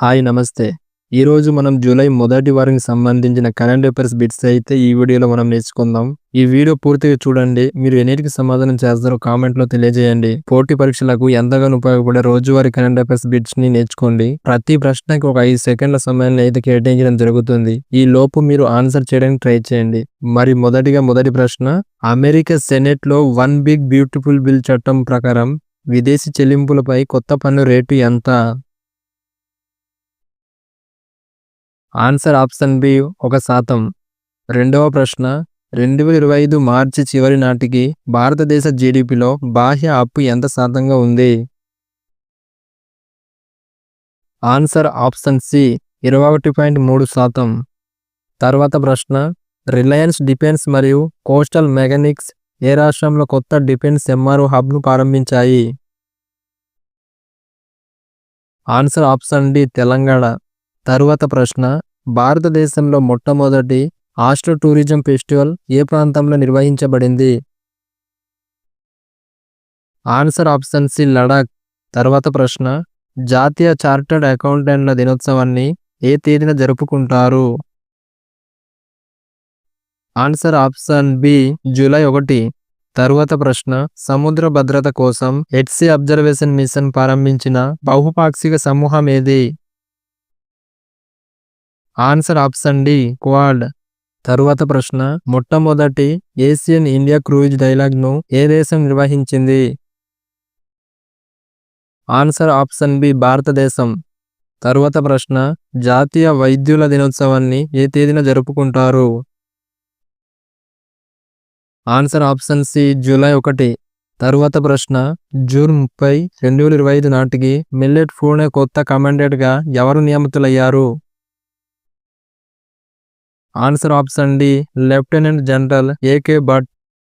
Hi నమస్తే. ఈరోజు మనం జూలై మొదటి వారానికి సంబంధించిన కరెంట్ అఫైర్స్ బిట్స్ అయితే ఈ వీడియోలో మనం నేర్చుకుందాం. ఈ వీడియో పూర్తిగా చూడండి. మీరు ఎన్నిటికి సమాధానం చేస్తారో కామెంట్‌లో తెలియజేయండి. పోటీ పరీక్షలకు ఎంతగానో ఉపయోగపడే రోజువారీ కరెంట్ అఫైర్స్ బిట్స్‌ని నేర్చుకోండి. ప్రతి ప్రశ్నకి ఒక ఐదు సెకండ్ల సమయాన్ని అయితే కేటాయించడం జరుగుతుంది. ఈ లోపు మీరు ఆన్సర్ చేయడానికి ట్రై చేయండి. మరి మొదటిగా మొదటి ప్రశ్న అమెరికా సెనెట్‌లో వన్ బిగ్ బ్యూటిఫుల్ బిల్ చట్టం ప్రకారం విదేశీ చెల్లింపులపై కొత్త పన్ను రేటు ఎంత? ఆన్సర్ ఆప్షన్ బి ఒక శాతం. రెండవ ప్రశ్న 2025 మార్చి చివరి నాటికి భారతదేశ జీడిపిలో బాహ్య అప్పు ఎంత శాతంగా ఉంది? ఆన్సర్ ఆప్షన్ సి ఇరవై ఒకటి పాయింట్ మూడు శాతం. తర్వాత ప్రశ్న రిలయన్స్ డిఫెన్స్ మరియు కోస్టల్ మెకానిక్స్ ఏ రాష్ట్రంలో కొత్త డిఫెన్స్ ఎంఆర్ఓ హబ్‌ను ప్రారంభించాయి? Answer option D Telangana. తరువాత ప్రశ్న భారతదేశంలో మొట్టమొదటి ఆస్ట్రో టూరిజం ఫెస్టివల్ ఏ ప్రాంతంలో నిర్వహించబడింది? Answer option C Ladakh. తర్వాత ప్రశ్న జాతీయ చార్టర్డ్ అకౌంటెంట్ల దినోత్సవాన్ని ఏ తేదీన జరుపుకుంటారు? ఆన్సర్ ఆప్షన్ బి జూలై ఒకటి. తరువాత ప్రశ్న సముద్ర భద్రత కోసం ఎట్ అబ్జర్వేషన్ మిషన్ ప్రారంభించిన బహుపాక్షిక సమూహం ఏది? Answer option D Quad. తరువాత ప్రశ్న మొట్టమొదటి ఏషియన్ ఇండియా క్రూయిజ్ డైలాగ్‌ను ఏ దేశం నిర్వహించింది? ఆన్సర్ ఆప్షన్ బి భారతదేశం. తరువాత ప్రశ్న జాతీయ వైద్యుల దినోత్సవాన్ని ఏ తేదీన జరుపుకుంటారు? ఆన్సర్ ఆప్షన్ సి జూలై ఒకటి. తరువాత ప్రశ్న జూన్ ముప్పై, రెండు వేల ఇరవై ఐదు నాటికి మిల్లెట్ పూణె కొత్త కమాండెంట్‌గా ఎవరు నియమితులయ్యారు? Answer option D lieutenant general AK Bhatt.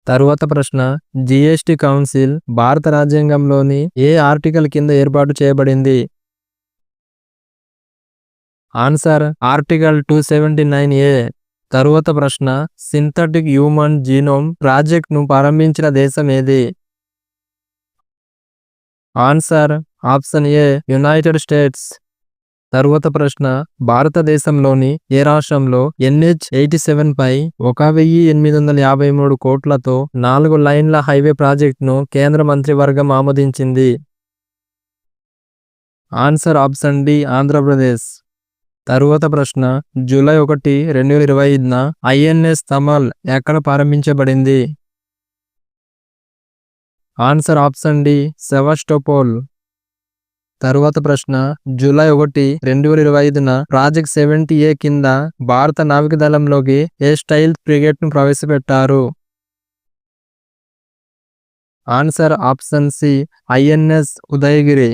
తరువాత ప్రశ్న జిఎస్టి కౌన్సిల్ భారత రాజ్యాంగంలోని ఏ ఆర్టికల్ కింద ఏర్పాటు చేయబడింది? Answer article two seventy nine A. తరువాత ప్రశ్న సింథటిక్ హ్యూమన్ జీనోమ్ ప్రాజెక్ట్‌ను ప్రారంభించిన దేశం ఏది? Answer option A United States. తరువాత ప్రశ్న భారతదేశంలోని ఏ రాష్ట్రంలో ఎన్‌హెచ్ ఎయిటీ సెవెన్ పై ఒక వెయ్యి ఎనిమిది వందల యాభై మూడు కోట్లతో నాలుగు లైన్ల హైవే ప్రాజెక్ట్‌ను కేంద్ర మంత్రివర్గం ఆమోదించింది? Answer option D Andhra Pradesh. తరువాత ప్రశ్న జూలై ఒకటి, రెండు వేల ఇరవై ఐదున ఐఎన్ఎస్ తమల్ ఎక్కడ ప్రారంభించబడింది? Answer option D Sevastopol. తరువాత ప్రశ్న జూలై ఒకటి, రెండు వేల ఇరవై ఐదున ప్రాజెక్ట్ సెవెంటీ ఏ కింద భారత నావికాదళంలోకి ఏ క్రిగేట్ను ప్రవేశపెట్టారు? Answer option C INS Udaygiri.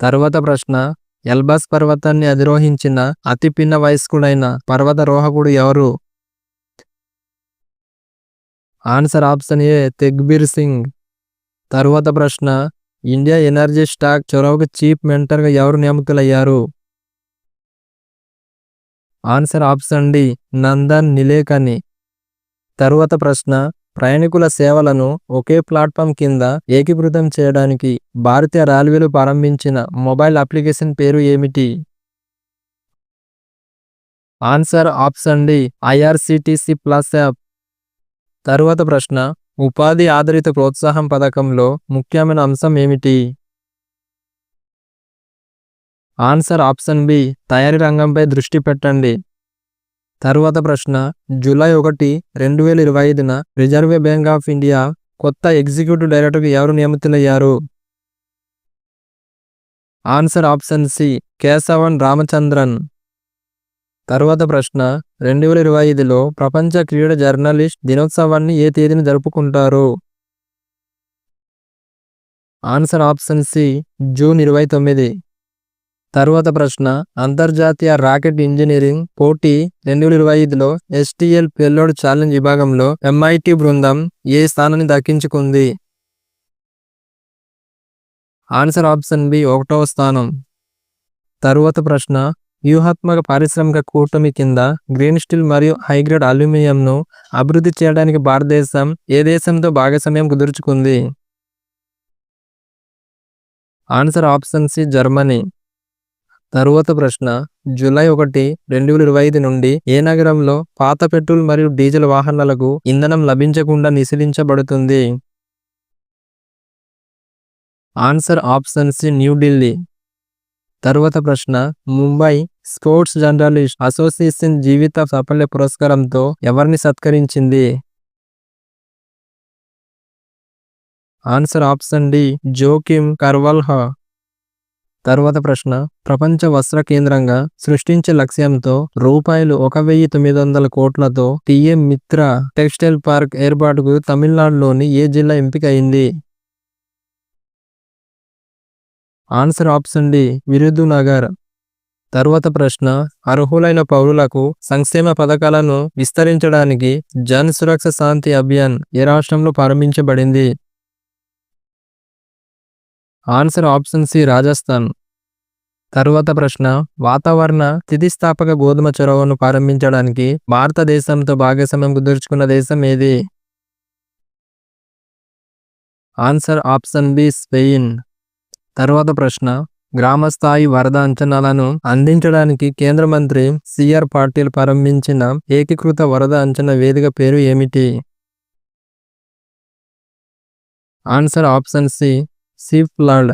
తరువాత ప్రశ్న ఎల్బాస్ పర్వతాన్ని అధిరోహించిన అతి పిన్న వయస్కుడైన పర్వతారోహకుడు ఎవరు? Answer option A Tegbir Singh. తరువాత ప్రశ్న ఇండియా ఎనర్జీ స్టాక్ చొరవకు చీఫ్ మెంటర్‌గా ఎవరు నియమితులయ్యారు? Answer option D Nandan Nilekani. తరువాత ప్రశ్న ప్రయాణికుల సేవలను ఒకే ప్లాట్ఫామ్ కింద ఏకీకృతం చేయడానికి భారతీయ రైల్వేలు ప్రారంభించిన మొబైల్ అప్లికేషన్ పేరు ఏమిటి? Answer option D IRCTC plus app. తరువాత ప్రశ్న ఉపాధి ఆధారిత ప్రోత్సాహం పథకంలో ముఖ్యమైన అంశం ఏమిటి? ఆన్సర్ ఆప్షన్ బి తయారీ రంగంపై దృష్టి పెట్టండి. తరువాత ప్రశ్న జూలై ఒకటి, రెండు వేల ఇరవై ఐదున రిజర్వ్ బ్యాంక్ ఆఫ్ ఇండియా కొత్త ఎగ్జిక్యూటివ్ డైరెక్టర్కి ఎవరు నియమితులయ్యారు? Answer option C Keshavan Ramachandran. తరువాత ప్రశ్న రెండు వేల ఇరవై ఐదులో ప్రపంచ క్రీడ జర్నలిస్ట్ దినోత్సవాన్ని ఏ తేదీన జరుపుకుంటారు? ఆన్సర్ ఆప్షన్ సి జూన్ ఇరవై తొమ్మిది. తరువాత ప్రశ్న అంతర్జాతీయ రాకెట్ ఇంజనీరింగ్ పోటీ రెండు వేల ఇరవై ఐదులో ఎస్టీఎల్ పెల్లోడ్ ఛాలెంజ్ విభాగంలో ఎంఐటి బృందం ఏ స్థానాన్ని దక్కించుకుంది? ఆన్సర్ ఆప్షన్ బి ఒకటవ స్థానం. తరువాత ప్రశ్న వ్యూహాత్మక పారిశ్రామిక కూటమి కింద గ్రీన్ స్టీల్ మరియు హైగ్రేడ్ అల్యూమినియంను అభివృద్ధి చేయడానికి భారతదేశం ఏ దేశంతో భాగస్వామ్యం కుదుర్చుకుంది? Answer option C Germany. తరువాత ప్రశ్న జూలై ఒకటి రెండు వేల ఇరవై ఐదు నుండి ఏ నగరంలో పాత పెట్రోల్ మరియు డీజిల్ వాహనాలకు ఇంధనం లభించకుండా నిషేధించబడుతుంది ఆన్సర్ ఆప్షన్ సి న్యూఢిల్లీ తరువాత ప్రశ్న ముంబై స్పోర్ట్స్ జర్నలిస్ట్ అసోసియేషన్ జీవిత సాఫల్య పురస్కారంతో ఎవరిని సత్కరించింది? Answer option D Joaquim Carvalho. తర్వాత ప్రశ్న ప్రపంచ వస్త్ర కేంద్రంగా సృష్టించే లక్ష్యంతో రూపాయలు ఒక వెయ్యి తొమ్మిది వందల కోట్లతో టిఎం మిత్ర టెక్స్టైల్ పార్క్ ఏర్పాటుకు తమిళనాడులోని ఏ జిల్లా ఎంపిక ఆన్సర్ ఆప్షన్ డి విరుదునగర్ తర్వాత ప్రశ్న అర్హులైన పౌరులకు సంక్షేమ పథకాలను విస్తరించడానికి జన్ సురక్ష శాంతి అభియాన్ ఏ రాష్ట్రంలో ప్రారంభించబడింది? Answer option C Rajasthan. తరువాత ప్రశ్న వాతావరణ స్థితిస్థాపక గోధుమ చొరవను ప్రారంభించడానికి భారతదేశంతో భాగస్వామ్యం కుదుర్చుకున్న దేశం ఏది? Answer option B Spain. తరువాత ప్రశ్న గ్రామస్థాయి వరద అంచనాలను అందించడానికి కేంద్ర మంత్రి సిఆర్ పాటిల్ ప్రారంభించిన ఏకీకృత వరద అంచనా వేదిక పేరు ఏమిటి? Answer option C C flood.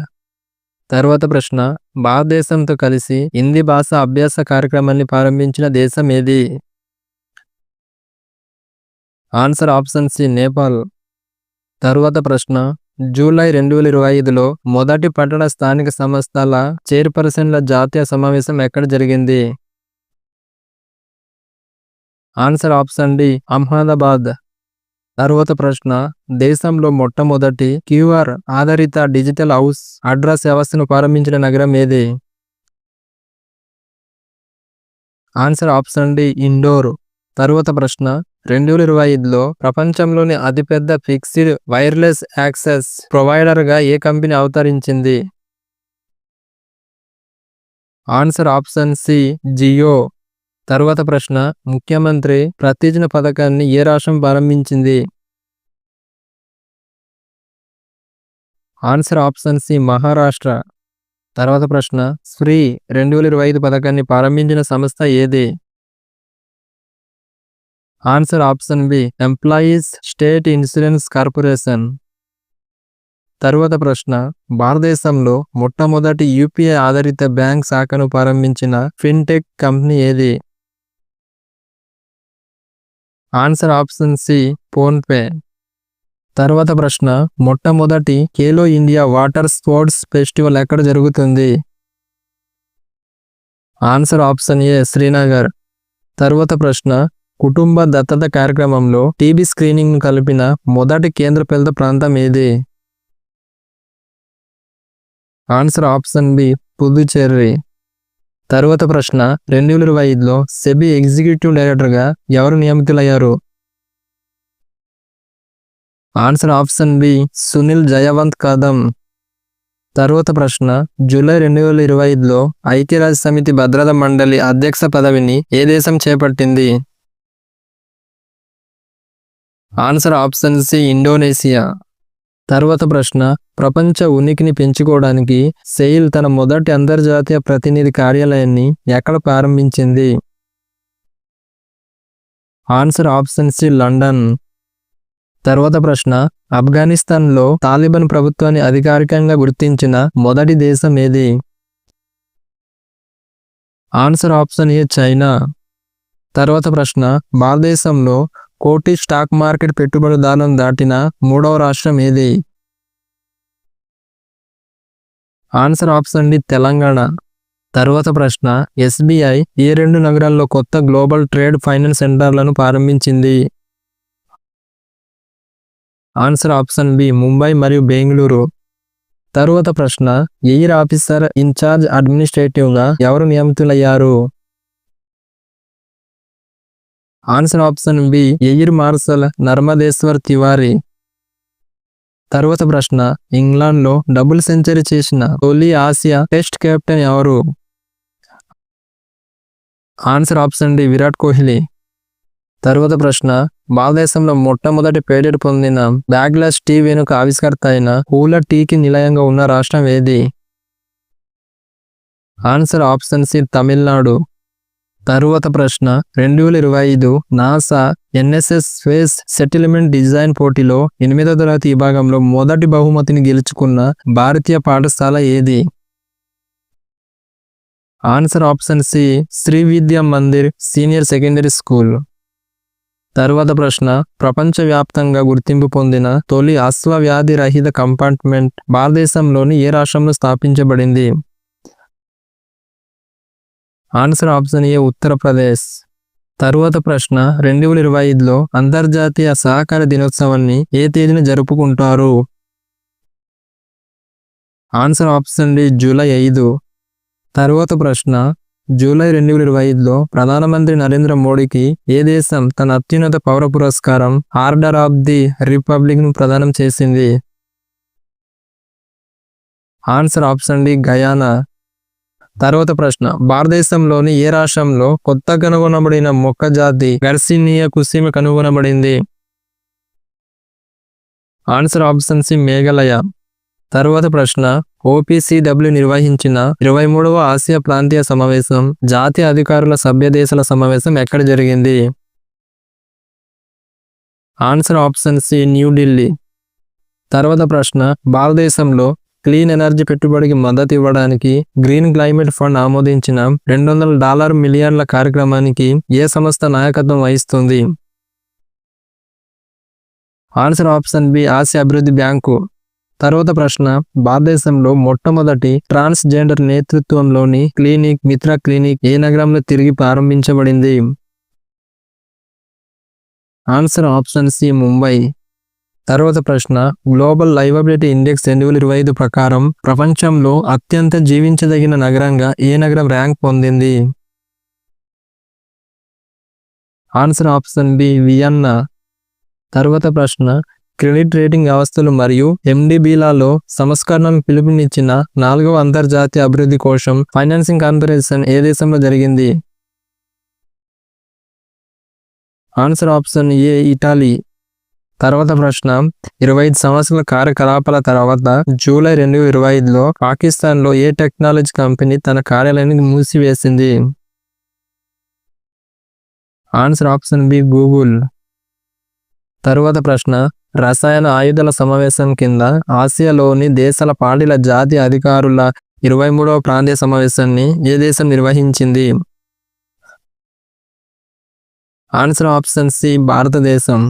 తర్వాత ప్రశ్న భారతదేశంతో కలిసి హిందీ భాష అభ్యాస కార్యక్రమాన్ని ప్రారంభించిన దేశం ఏది? Answer option C Nepal. తరువాత ప్రశ్న జూలై రెండు వేల ఇరవై ఐదులో మొదటి పట్టణ స్థానిక సంస్థల చైర్పర్సన్ల జాతీయ సమావేశం ఎక్కడ జరిగింది? Answer option D Ahmedabad. తరువాత ప్రశ్న దేశంలో మొట్టమొదటి క్యూఆర్ ఆధారిత డిజిటల్ హౌస్ అడ్రస్ వ్యవస్థను ప్రారంభించిన నగరం ఏది? Answer option D Indore. తరువాత ప్రశ్న రెండు వేల ఇరవై ఐదులో ప్రపంచంలోని అతిపెద్ద ఫిక్స్డ్ వైర్లెస్ యాక్సెస్ ప్రొవైడర్గా ఏ కంపెనీ అవతరించింది? Answer option C Jio. తరువాత ప్రశ్న ముఖ్యమంత్రి ప్రతిజన పథకాన్ని ఏ రాష్ట్రం ప్రారంభించింది? Answer option C Maharashtra. తర్వాత ప్రశ్న శ్రీ రెండు వేల ఇరవై ఐదు పథకాన్ని ప్రారంభించిన సంస్థ ఏది? Answer option B employees state insurance corporation తరువాత ప్రశ్న భారతదేశంలో మొట్టమొదటి యూపీఐ ఆధారిత బ్యాంక్ శాఖను ప్రారంభించిన ఫిన్టెక్ కంపెనీ ఏది? ఆన్సర్ ఆప్షన్ సి ఫోన్పే తర్వాత ప్రశ్న మొట్టమొదటి Khelo India water sports festival ఎక్కడ జరుగుతుంది? ఆన్సర్ ఆప్షన్ ఏ శ్రీనగర్ తర్వాత ప్రశ్న కుటుంబ దత్తత కార్యక్రమంలో టీబీ స్క్రీనింగ్ను కలిపిన మొదటి కేంద్ర పిల్లల ప్రాంతం ఏది? ఆన్సర్ ఆప్షన్ బి పుదుచేరి తరువాత ప్రశ్న రెండు వేల ఇరవై ఐదులో సెబీ ఎగ్జిక్యూటివ్ డైరెక్టర్గా ఎవరు నియమితులయ్యారు? Answer option B Sunil Jayavant Kadam. తరువాత ప్రశ్న జూలై రెండు వేల ఇరవై ఐదులో ఐక్యరాజ్య సమితి భద్రతా మండలి అధ్యక్ష పదవిని ఏ దేశం చేపట్టింది? ఆన్సర్ ఆప్షన్ సి ఇండోనేషియా తర్వాత ప్రశ్న ప్రపంచ ఉనికిని పెంచుకోవడానికి సెయిల్ తన మొదటి అంతర్జాతీయ ప్రతినిధి కార్యాలయాన్ని ఎక్కడ ప్రారంభించింది? Answer option C London. తర్వాత ప్రశ్న ఆఫ్ఘనిస్తాన్లో తాలిబాన్ ప్రభుత్వాన్ని అధికారికంగా గుర్తించిన మొదటి దేశం ఏది? Answer option A China. తర్వాత ప్రశ్న భారతదేశంలో కోటి స్టాక్ మార్కెట్ పెట్టుబడిదారులను దాటిన మూడవ రాష్ట్రం ఏది? Answer option D Telangana. తరువాత ప్రశ్న ఎస్బీఐ ఏ రెండు నగరాల్లో కొత్త గ్లోబల్ ట్రేడ్ ఫైనాన్స్ సెంటర్లను ప్రారంభించింది? ఆన్సర్ ఆప్షన్ బి ముంబై మరియు బెంగళూరు. తరువాత ప్రశ్న ఎయిర్ ఆఫీసర్ ఇన్ఛార్జ్ అడ్మినిస్ట్రేటివ్గా ఎవరు నియమితులయ్యారు? Answer option B air marshal Narmadeshwar Tiwari తరువాత ప్రశ్న ఇంగ్లాండ్లో డబుల్ సెంచరీ చేసిన తొలి ఆసియా టెస్ట్ కెప్టెన్ ఎవరు? Answer option D Virat Kohli తరువాత ప్రశ్న భారతదేశంలో మొట్టమొదటి పేటెంట్ పొందిన బ్యాగ్లాస్ టీ వెనుక ఆవిష్కర్త అయిన పూల టీకి నిలయంగా ఉన్న రాష్ట్రం ఏది? ఆన్సర్ ఆప్షన్ సి తమిళనాడు తరువాత ప్రశ్న. రెండు వేల ఇరవై ఐదు NASA NSS space settlement design పోటీలో ఎనిమిదో తరగతి విభాగంలో మొదటి బహుమతిని గెలుచుకున్న భారతీయ పాఠశాల ఏది? Answer option C Shri Vidya Mandir senior secondary school. తరువాత ప్రశ్న ప్రపంచవ్యాప్తంగా గుర్తింపు పొందిన తొలి అశ్వవ్యాధి రహిత కంపార్ట్మెంట్ భారతదేశంలోని ఏ రాష్ట్రంలో స్థాపించబడింది? ఆన్సర్ ఆప్షన్ ఏ ఉత్తరప్రదేశ్ తరువాత ప్రశ్న రెండు వేల ఇరవై ఐదులో అంతర్జాతీయ సహకార దినోత్సవాన్ని ఏ తేదీన జరుపుకుంటారు? ఆన్సర్ ఆప్షన్ డి జూలై ఐదు. తరువాత ప్రశ్న జూలై రెండు వేల ఇరవై ఐదులో ప్రధానమంత్రి నరేంద్ర మోడీకి ఏ దేశం తన అత్యున్నత పౌర పురస్కారం ఆర్డర్ ఆఫ్ ది రిపబ్లిక్ను ప్రదానం చేసింది? Answer option D Guyana. తర్వాత ప్రశ్న. భారతదేశంలోని ఏ రాష్ట్రంలో కొత్త కనుగొనబడిన మొక్క జాతి గర్సినియా కుసిమ కనుగొనబడింది? Answer option C Meghalaya. తరువాత ప్రశ్న. ఓపీసీడబ్ల్యూ నిర్వహించిన ఇరవై మూడవ ఆసియా ప్రాంతీయ సమావేశం జాతీయ అధికారుల సభ్య దేశాల సమావేశం ఎక్కడ జరిగింది? ఆన్సర్ ఆప్షన్ సి న్యూఢిల్లీ తర్వాత ప్రశ్న. భారతదేశంలో క్లీన్ ఎనర్జీ పెట్టుబడికి మద్దతు ఇవ్వడానికి గ్రీన్ క్లైమేట్ ఫండ్ ఆమోదించిన రెండు వందల డాలర్ మిలియన్ల కార్యక్రమానికి ఏ సంస్థ నాయకత్వం వహిస్తుంది? ఆన్సర్ ఆప్షన్ బి ఆసియా అభివృద్ధి బ్యాంకు. తర్వాత ప్రశ్న భారతదేశంలో మొట్టమొదటి ట్రాన్స్జెండర్ నేతృత్వంలోని క్లినిక్ మిత్ర క్లినిక్ ఏ నగరంలో తిరిగి ప్రారంభించబడింది? Answer option C Mumbai. తర్వాత ప్రశ్న గ్లోబల్ లైవబిలిటీ ఇండెక్స్ రెండు వేల ఇరవై ఐదు ప్రకారం ప్రపంచంలో అత్యంత జీవించదగిన నగరంగా ఏ నగరం ర్యాంక్ పొందింది? Answer option B Vienna. తర్వాత ప్రశ్న క్రెడిట్ రేటింగ్ వ్యవస్థలు మరియు ఎండిబిలలో సంస్కరణలు పిలుపునిచ్చిన నాలుగవ అంతర్జాతీయ అభివృద్ధి కోసం ఫైనాన్సింగ్ కార్పొరేషన్ ఏ దేశంలో జరిగింది? Answer option A Italy. తర్వాత ప్రశ్న ఇరవై ఐదు సంవత్సరాల కార్యకలాపాల తర్వాత జూలై రెండు ఇరవై ఐదులో పాకిస్తాన్లో ఏ టెక్నాలజీ కంపెనీ తన కార్యాలయాన్ని మూసివేసింది? Answer option B Google. తరువాత ప్రశ్న రసాయన ఆయుధాల సమావేశం కింద ఆసియాలోని దేశాల పార్టీల జాతీయ అధికారుల ఇరవై మూడవ ప్రాంతీయ సమావేశాన్ని ఏ దేశం నిర్వహించింది? ఆన్సర్ ఆప్షన్ సి భారతదేశం.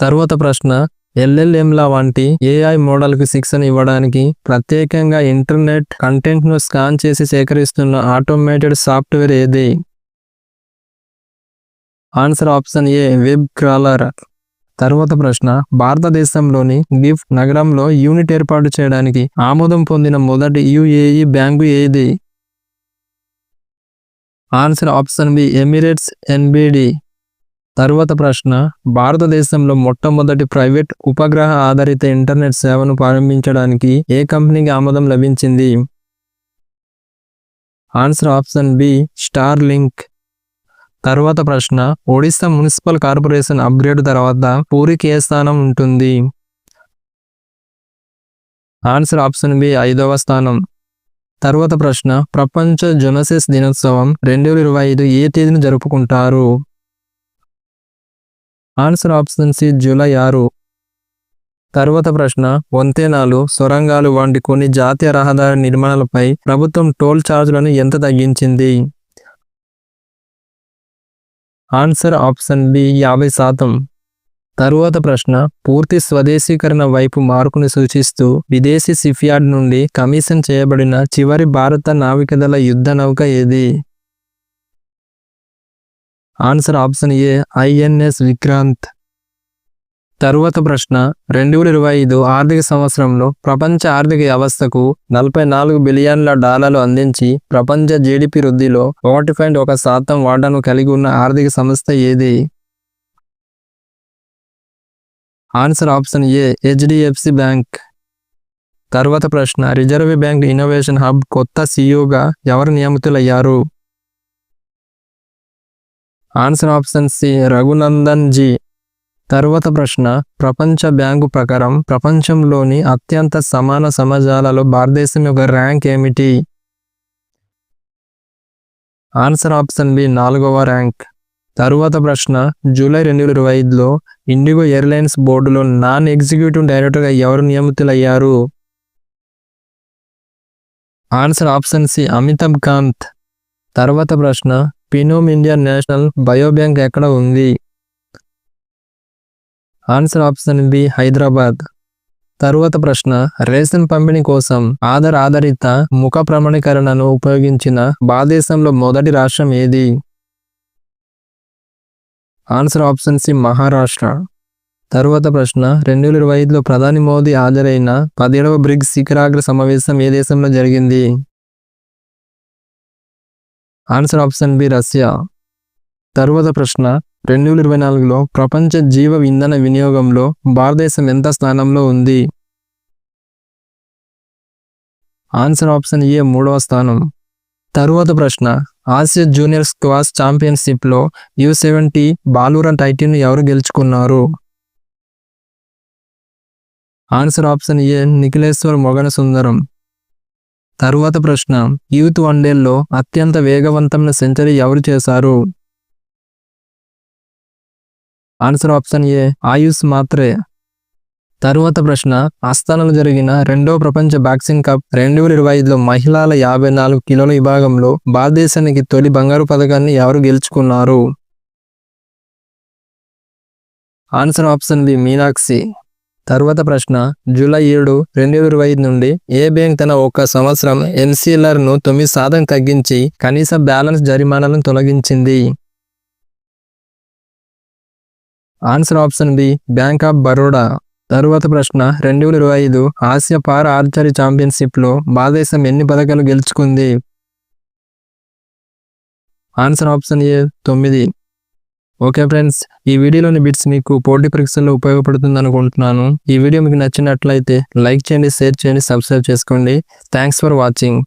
తరువాత ప్రశ్న ఎల్ఎల్ఎంల వంటి ఏఐ మోడల్కు శిక్షణ ఇవ్వడానికి ప్రత్యేకంగా ఇంటర్నెట్ కంటెంట్ను స్కాన్ చేసి సేకరిస్తున్న ఆటోమేటెడ్ సాఫ్ట్వేర్ ఏది? Answer option A web crawler. తరువాత ప్రశ్న భారతదేశంలోని గిఫ్ట్ నగరంలో యూనిట్ ఏర్పాటు చేయడానికి ఆమోదం పొందిన మొదటి యుఏఈ బ్యాంకు ఏది? Answer option B Emirates NBD. తరువాత ప్రశ్న భారతదేశంలో మొట్టమొదటి ప్రైవేట్ ఉపగ్రహ ఆధారిత ఇంటర్నెట్ సేవను ప్రారంభించడానికి ఏ కంపెనీకి ఆమోదం లభించింది? Answer option B Starlink తరువాత ప్రశ్న ఒడిశా మున్సిపల్ కార్పొరేషన్ అప్గ్రేడ్ తర్వాత పూరికి ఏ స్థానం ఉంటుంది? ఆన్సర్ ఆప్షన్ బి ఐదవ స్థానం. తరువాత ప్రశ్న ప్రపంచ జొనసిస్ దినోత్సవం రెండు వేల ఇరవై ఐదు ఏ తేదీన జరుపుకుంటారు? ఆన్సర్ ఆప్షన్ సి జూలై ఆరు. తర్వాత ప్రశ్న వంతెనాలు సొరంగాలు వంటి కొన్ని జాతీయ రహదారి నిర్మాణాలపై ప్రభుత్వం టోల్ ఛార్జీలను ఎంత తగ్గించింది? ఆన్సర్ ఆప్షన్ బి యాభై శాతం. తరువాత ప్రశ్న పూర్తి స్వదేశీకరణ వైపు మార్పును సూచిస్తూ విదేశీ సిఫియార్డ్ నుండి కమిషన్ చేయబడిన చివరి భారత నావికదళ యుద్ధ నౌక ఏది? Answer option A INS Vikrant తరువాత ప్రశ్న రెండు వేల ఇరవై ఐదు ఆర్థిక సంవత్సరంలో ప్రపంచ ఆర్థిక వ్యవస్థకు నలభై నాలుగు బిలియన్ల డాలర్లు అందించి ప్రపంచ జీడిపి వృద్ధిలో ఒకటి పాయింట్ ఒక శాతం వాటాను కలిగి ఉన్న ఆర్థిక సంస్థ ఏది? Answer option A HDFC bank తర్వాత ప్రశ్న రిజర్వ్ బ్యాంక్ ఇన్నోవేషన్ హబ్ కొత్త సీఈఓగా ఎవరు నియమితులయ్యారు? Answer option C Raghunandan G. తరువాత ప్రశ్న ప్రపంచ బ్యాంకు ప్రకారం ప్రపంచంలోని అత్యంత సమాన సమాజాలలో భారతదేశం యొక్క ర్యాంక్ ఏమిటి? ఆన్సర్ ఆప్షన్ బి నాలుగవ ర్యాంక్. తరువాత ప్రశ్న జూలై రెండు వేల ఇరవై ఐదులో ఇండిగో ఎయిర్లైన్స్ బోర్డులో నాన్ ఎగ్జిక్యూటివ్ డైరెక్టర్గా ఎవరు నియమితులయ్యారు? Answer option C Amitabh Kant. తర్వాత ప్రశ్న పినోమ్ ఇండియా నేషనల్ బయోబ్యాంక్ ఎక్కడ ఉంది? ఆన్సర్ ఆప్షన్ బి హైదరాబాద్ తరువాత ప్రశ్న రేషన్ పంపిణీ కోసం ఆధార్ ఆధారిత ముఖ ప్రమాణీకరణను ఉపయోగించిన భారతదేశంలో మొదటి రాష్ట్రం ఏది? ఆన్సర్ ఆప్షన్ సి మహారాష్ట్ర తరువాత ప్రశ్న రెండు వేల ఇరవై ఐదులో ప్రధాని మోదీ హాజరైన పదిహేడవ బ్రిక్స్ శిఖరాగ్ర సమావేశం ఏ దేశంలో జరిగింది? Answer option B Russia. తరువాత ప్రశ్న రెండు వేల ఇరవై నాలుగులో ప్రపంచ జీవ ఇంధన వినియోగంలో భారతదేశం ఎంత స్థానంలో ఉంది? ఆన్సర్ ఆప్షన్ ఏ మూడవ స్థానం. తరువాత ప్రశ్న ఆసియా జూనియర్ స్క్వాష్ ఛాంపియన్షిప్లో యు సెవెంటీ బాలూరా టైటిల్ను ఎవరు గెలుచుకున్నారు? Answer option A Nikhileshwar Mogana Sundaram. తరువాత ప్రశ్న యూత్ వన్డేల్లో అత్యంత వేగవంతమైన సెంచరీ ఎవరు చేశారు? ఆన్సర్ ఆప్షన్ ఏ ఆయుష్ మాత్రే. తరువాత ప్రశ్న ఆస్థానంలో జరిగిన రెండో ప్రపంచ బాక్సింగ్ కప్ రెండు వేల ఇరవై ఐదులో మహిళల యాభై నాలుగు కిలోల విభాగంలో భారతదేశానికి తొలి బంగారు పథకాన్ని ఎవరు గెలుచుకున్నారు? Answer option B Meenakshi. తరువాత ప్రశ్న జూలై ఏడు రెండు వేల ఇరవై ఐదు నుండి ఏ బ్యాంక్ తన ఒక సంవత్సరం ఎన్సీఎల్ఆర్ను తొమ్మిది శాతం తగ్గించి కనీస బ్యాలెన్స్ జరిమానాలను తొలగించింది? Answer option B bank of Baroda. తరువాత ప్రశ్న రెండు వేల ఇరవై ఐదు ఆసియా పార్ ఆర్చరీ ఛాంపియన్షిప్లో భారతదేశం ఎన్ని పథకాలు గెలుచుకుంది? ఆన్సర్ ఆప్షన్ ఏ తొమ్మిది. ఓకే ఫ్రెండ్స్ ఈ వీడియోలోని బిట్స్ మీకు పోటీ పరీక్షల్లో ఉపయోగపడుతుంది అనుకుంటున్నాను. ఈ వీడియో మీకు నచ్చినట్లయితే లైక్ చేయండి షేర్ చేయండి సబ్స్క్రైబ్ చేసుకోండి. Thanks for watching